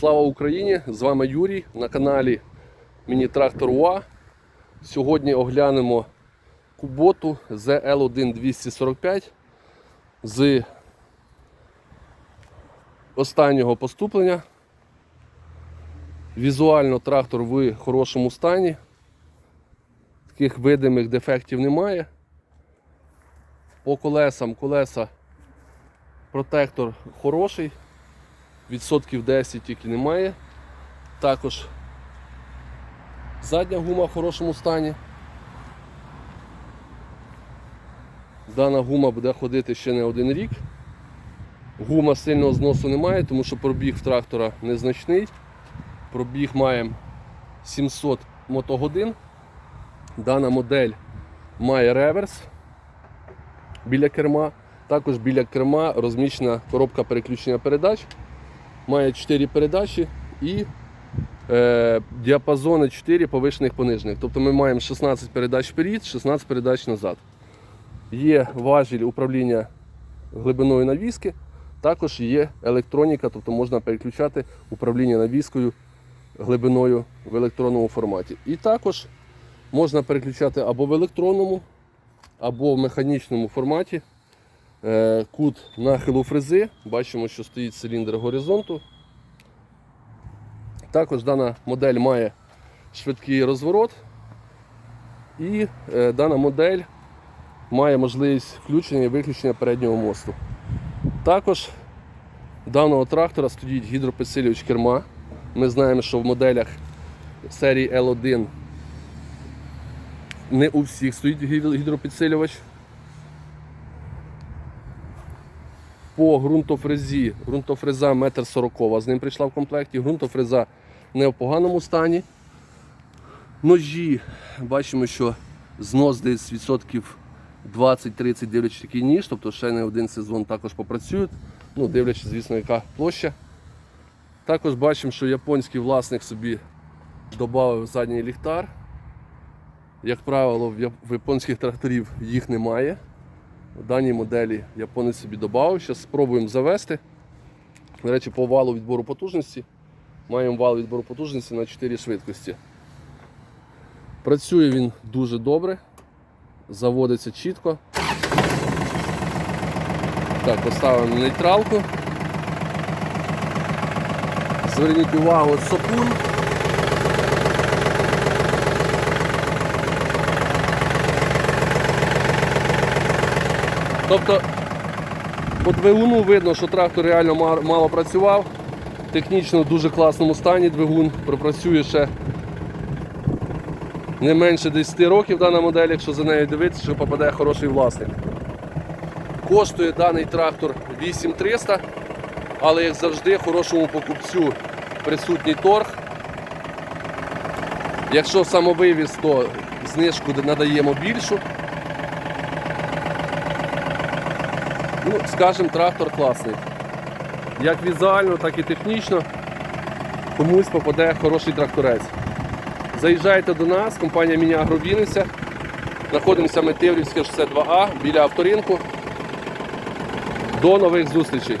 Слава Україні! З вами Юрій на каналі Міні-Трактор УА. Сьогодні оглянемо Куботу ZL1 245 з останнього поступлення. Візуально трактор в хорошому стані. Таких видимих дефектів немає. По колесам колеса протектор хороший відсотків 10 тільки немає. Також задня гума в хорошому стані. Дана гума буде ходити ще не один рік. Гума сильного зносу немає, тому що пробіг в трактора незначний. Пробіг маємо 700 мотогодин. Дана модель має реверс біля керма. Також біля керма розміщена коробка переключення передач має 4 передачі і е, діапазони 4 повишених понижених. Тобто ми маємо 16 передач вперед, 16 передач назад. Є важіль управління глибиною навіски, також є електроніка, тобто можна переключати управління навіскою глибиною в електронному форматі. І також можна переключати або в електронному, або в механічному форматі. Е, Кут нахилу фрези. Бачимо, що стоїть циліндр горизонту. Також дана модель має швидкий розворот. І е, дана модель має можливість включення і виключення переднього мосту. Також даного трактора стоїть гідропідсилювач керма. Ми знаємо, що в моделях серії L1 не у всіх стоїть гідропідсилювач. По ґрунтофрезі, ґрунтофреза 1,40 м з ним прийшла в комплекті. Ґрунтофреза не в поганому стані. Ножі бачимо, що знос десь відсотків 20-30 дивлячись такий ніж, тобто ще не один сезон також попрацюють. Ну, дивлячись, звісно, яка площа. Також бачимо, що японський власник собі додав задній ліхтар. Як правило, в японських тракторів їх немає. Даній моделі японець собі додав. Зараз спробуємо завести. До речі, по валу відбору потужності. Маємо вал відбору потужності на 4 швидкості. Працює він дуже добре, заводиться чітко. Так, поставимо нейтралку. Зверніть увагу, сопун. Тобто по двигуну видно, що трактор реально мало працював. Технічно в дуже класному стані двигун пропрацює ще не менше 10 років дана модель, якщо за нею дивитися, що попаде хороший власник. Коштує даний трактор 8300, але як завжди хорошому покупцю присутній торг. Якщо самовивіз, то знижку надаємо більшу. Ну, скажімо, трактор класний. Як візуально, так і технічно. Комусь попаде хороший тракторець. Заїжджайте до нас, компанія Міні-Агро Знаходимося ми Тиврівське 62А біля авторинку. До нових зустрічей!